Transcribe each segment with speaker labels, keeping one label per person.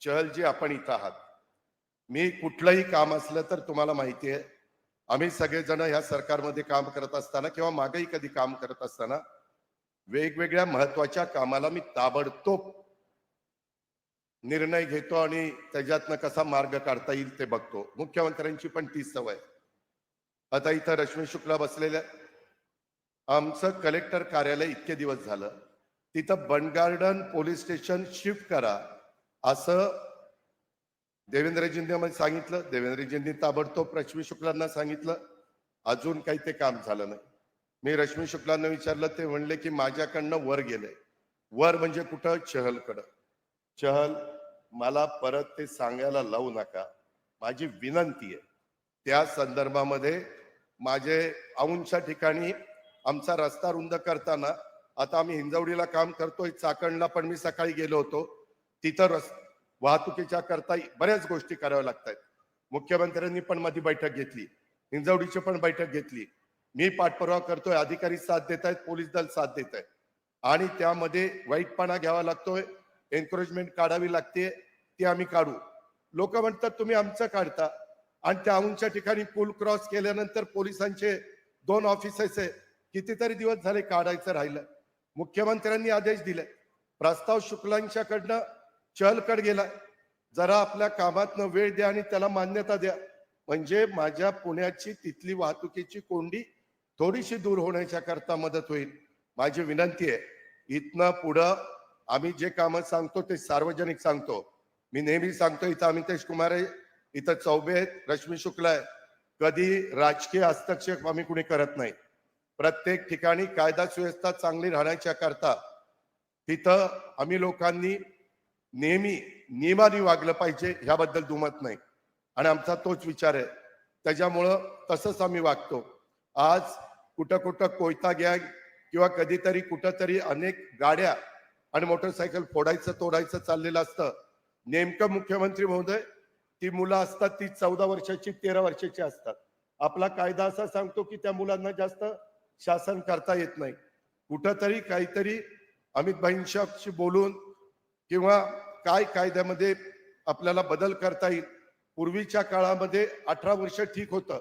Speaker 1: चहलजी आपण इथं आहात. मी कुठलंही काम असलं तर तुम्हाला माहिती आहे आम्ही सगळेजण ह्या सरकारमध्ये काम करत असताना किंवा मागेही कधी काम करत असताना वेगवेगळ्या महत्त्वाच्या कामाला मी ताबडतोब निर्णय घेतो आणि त्याच्यातनं कसा मार्ग काढता येईल ते बघतो. मुख्यमंत्र्यांची पण तीच सवय. आता इथं रश्मी शुक्ला बसलेल्या आमचं कलेक्टर कार्यालय इतके दिवस झालं. तिथं बंडगार्डन पोलीस स्टेशन शिफ्ट करा असं देवेंद्रजींनी मला सांगितलं. देवेंद्रजींनी ताबडतोब रश्मी शुक्लांना सांगितलं. अजून काही ते काम झालं नाही. मी रश्मी शुक्लांना विचारलं ते म्हणले की माझ्याकडनं वर गेले वर म्हणजे कुठं? चहलकडं. चहल मला परत ते सांगायला लावू नका. माझी विनंती आहे. त्या संदर्भामध्ये माझे औंच्या ठिकाणी आमचा रस्ता रुंद करताना आता आम्ही हिंजवडीला काम करतोय चाकणला पण मी सकाळी गेलो होतो. तिथं रस वाहतुकीच्या करता बऱ्याच गोष्टी कराव्या लागतात मुख्यमंत्र्यांनी पण माझी बैठक घेतली. हिंजवडीची पण बैठक घेतली. मी पाठपुरावा करतोय अधिकारी साथ देत आहेत पोलीस दल साथ देत आहे आणि त्यामध्ये वाईटपणा घ्यावा लागतोय एन्करेजमेंट काढावी लागते ती आम्ही काढू. लोक म्हणतात तुम्ही आमचं काढता. आणि त्या ठिकाणी पूल क्रॉस केल्यानंतर पोलिसांचे दोन ऑफिसेस आहे कितीतरी दिवस झाले काढायचं राहिलं. मुख्यमंत्र्यांनी आदेश दिले. प्रस्ताव शुक्लांच्याकडनं चहलकड गेलाय जरा आपल्या कामातनं वेळ द्या आणि त्याला मान्यता द्या. म्हणजे माझ्या पुण्याची तिथली वाहतुकीची कोंडी थोडीशी दूर होण्याच्या करता मदत होईल. माझी विनंती आहे इथनं पुढं आम्ही जे कामं सांगतो ते सार्वजनिक सांगतो. मी नेहमी सांगतो इथं अमितेश कुमार आहे इथं चौबे आहेत रश्मी शुक्ला आहे. कधी राजकीय हस्तक्षेप आम्ही कुणी करत नाही. प्रत्येक ठिकाणी कायदा सुव्यवस्था चांगली राहण्याच्या करता तिथं आम्ही लोकांनी नेहमी नियमाने वागलं पाहिजे ह्याबद्दल दुमत नाही. आणि आमचा तोच विचार आहे. त्याच्यामुळं तसंच आम्ही वागतो. आज कुठं कुठं कोयता गँग किंवा कधीतरी कुठंतरी अनेक गाड्या आणि मोटरसायकल फोडायचं तोडायचं चाललेलं असतं. नेमकं मुख्यमंत्री महोदय ती मुलं असतात ती चौदा वर्षाची तेरा वर्षाची असतात. आपला कायदा असा सांगतो की त्या मुलांना जास्त शासन करता येत नाही. कुठंतरी काहीतरी अमित भाईंशी बोलून किंवा काय कायद्यामध्ये आपल्याला बदल करता येईल पूर्वीच्या काळामध्ये अठरा वर्ष ठीक होतं.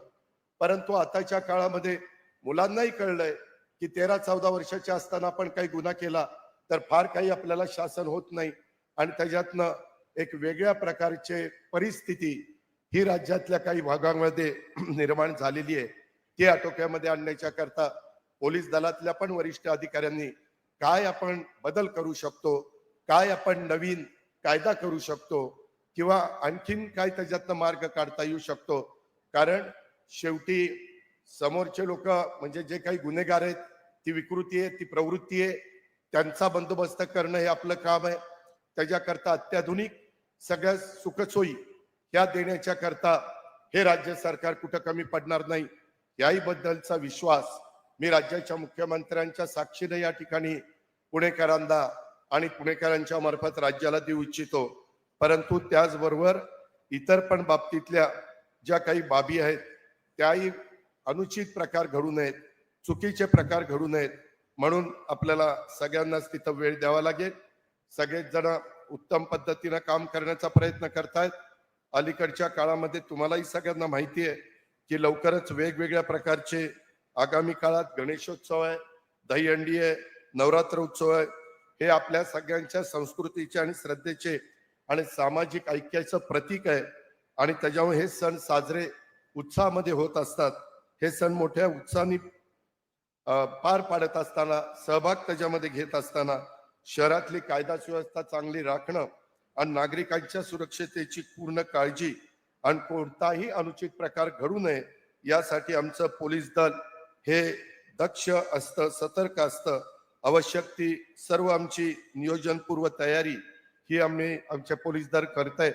Speaker 1: परंतु आताच्या काळामध्ये मुलांनाही कळलंय की तेरा चौदा वर्षाचे असताना आपण काही गुन्हा केला तर फार काही आपल्याला शासन होत नाही. आणि त्याच्यातनं एक वेगळ्या प्रकारचे परिस्थिती ही राज्यातल्या काही भागांमध्ये निर्माण झालेली आहे. ती आटोक्यामध्ये आणण्याच्या करता पोलीस दलातल्या पण वरिष्ठ अधिकाऱ्यांनी काय आपण बदल करू शकतो काय आपण नवीन कायदा करू शकतो किंवा आणखीन काय त्याच्यातनं मार्ग काढता येऊ शकतो? कारण शेवटी समोरचे लोक म्हणजे जे काही गुन्हेगार आहेत ती विकृती आहे ती प्रवृत्ती आहे त्यांचा बंदोबस्त करणं हे आपलं काम आहे. त्याच्याकरता अत्याधुनिक सगळ्या सुखसोयी ह्या देण्याच्या करता हे राज्य सरकार कुठं कमी पडणार नाही याही बद्दलचा विश्वास मी राज्याच्या मुख्यमंत्र्यांच्या साक्षीने या ठिकाणी पुणेकरांना आणि पुणेकरांच्या मार्फत राज्याला देऊ इच्छितो. परंतु त्याचबरोबर इतर पण बाबतीतल्या ज्या काही बाबी आहेत त्याही अनुचित प्रकार घडू नयेत चुकीचे प्रकार घडू नयेत म्हणून आपल्याला सगळ्यांनाच तिथं वेळ द्यावा लागेल. सगळेच जण उत्तम पद्धतीनं काम करण्याचा प्रयत्न करतायत. अलीकडच्या काळामध्ये तुम्हालाही सगळ्यांना माहिती आहे की लवकरच वेगवेगळ्या प्रकारचे आगामी काळात गणेशोत्सव आहे दहीहंडी आहे नवरात्र उत्सव आहे हे आपल्या सगळ्यांच्या संस्कृतीचे आणि श्रद्धेचे आणि सामाजिक ऐक्याचं प्रतीक आहे. आणि त्याच्यामुळे हे सण साजरे उत्साहामध्ये होत असतात. हे सण मोठ्या उत्साहाने पार पाडत असताना सहभाग त्याच्यामध्ये घेत असताना शहरातली कायदा सुव्यवस्था चांगली राखणं आणि नागरिकांच्या सुरक्षतेची पूर्ण काळजी आणि कोणताही अनुचित प्रकार घडू नये यासाठी आमचं पोलीस दल हे दक्ष असतं सतर्क असतं. आवश्यक ती सर्व आमची नियोजनपूर्व तयारी ही आम्ही आमच्या पोलीस दल करतायत.